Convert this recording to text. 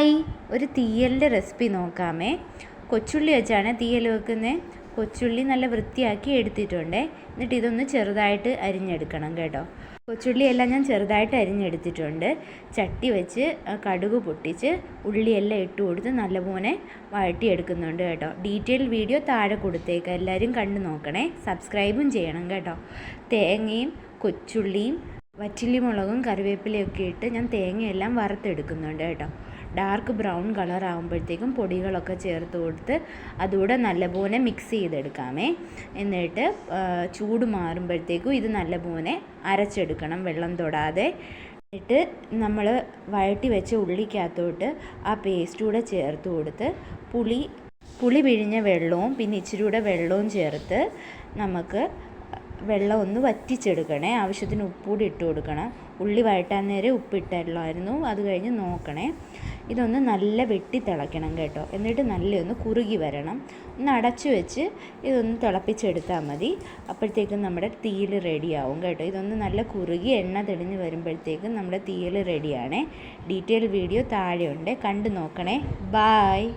Hi ഒരു തീയലിന്റെ recipe നോക്കാമേ. കൊച്ചുള്ളി വെച്ചാണ് തീയൽ വെക്കുന്നത്. കൊച്ചുള്ളി നല്ല വൃത്തിയാക്കി എടുത്തിട്ടുണ്ട്. എന്നിട്ട് ഇതൊന്ന് ചെറുതായിട്ട് അരിഞ്ഞെടുക്കണം കേട്ടോ. കൊച്ചുള്ളിയെല്ലാം ഞാൻ ചെറുതായിട്ട് അരിഞ്ഞെടുത്തിട്ടുണ്ട്. ചട്ടി വെച്ച് കടുക് പൊട്ടിച്ച് ഉള്ളിയെല്ലാം ഇട്ട് കൊടുത്ത് നല്ലപോലെ വഴട്ടിയെടുക്കുന്നുണ്ട് കേട്ടോ. ഡീറ്റെയിൽ വീഡിയോ താഴെ കൊടുത്തേക്കാം. എല്ലാവരും കണ്ടു നോക്കണേ. സബ്സ്ക്രൈബും ചെയ്യണം കേട്ടോ. തേങ്ങയും കൊച്ചുള്ളിയും വറ്റിലി മുളകും കറിവേപ്പിലയൊക്കെ ഇട്ട് ഞാൻ തേങ്ങയെല്ലാം വറുത്തെടുക്കുന്നുണ്ട് കേട്ടോ. ഡാർക്ക് ബ്രൗൺ കളർ ആകുമ്പോഴത്തേക്കും പൊടികളൊക്കെ ചേർത്ത് കൊടുത്ത് അതുകൂടെ നല്ലപോലെ മിക്സ് ചെയ്തെടുക്കാമേ. എന്നിട്ട് ചൂട് മാറുമ്പോഴത്തേക്കും ഇത് നല്ലപോലെ അരച്ചെടുക്കണം വെള്ളം തൊടാതെ. എന്നിട്ട് നമ്മൾ വഴട്ടി വെച്ച ഉള്ളിക്കകത്തോട്ട് ആ പേസ്റ്റ് കൂടെ ചേർത്ത് കൊടുത്ത് പുളി പുളി പിഴിഞ്ഞ വെള്ളവും പിന്നെ ഇച്ചിരി കൂടെ വെള്ളവും ചേർത്ത് നമുക്ക് വെള്ളം ഒന്ന് വറ്റിച്ചെടുക്കണേ. ആവശ്യത്തിന് ഉപ്പുകൂടി ഇട്ട് കൊടുക്കണം. ഉള്ളി വഴട്ടാൻ നേരെ ഉപ്പിട്ടല്ലായിരുന്നു. അത് കഴിഞ്ഞ് നോക്കണേ. ഇതൊന്ന് നല്ല വെട്ടി തിളയ്ക്കണം കേട്ടോ. എന്നിട്ട് നല്ല ഒന്ന് കുറുകി വരണം. ഒന്ന് അടച്ചു വെച്ച് ഇതൊന്ന് തിളപ്പിച്ചെടുത്താൽ മതി. അപ്പോഴത്തേക്കും നമ്മുടെ തീയിൽ റെഡിയാവും കേട്ടോ. ഇതൊന്ന് നല്ല കുറുകി എണ്ണ തെളിഞ്ഞ് വരുമ്പോഴത്തേക്കും നമ്മുടെ തീയിൽ റെഡിയാണേ. Detail video താഴെയുണ്ട്. കണ്ടു നോക്കണേ. ബായ്.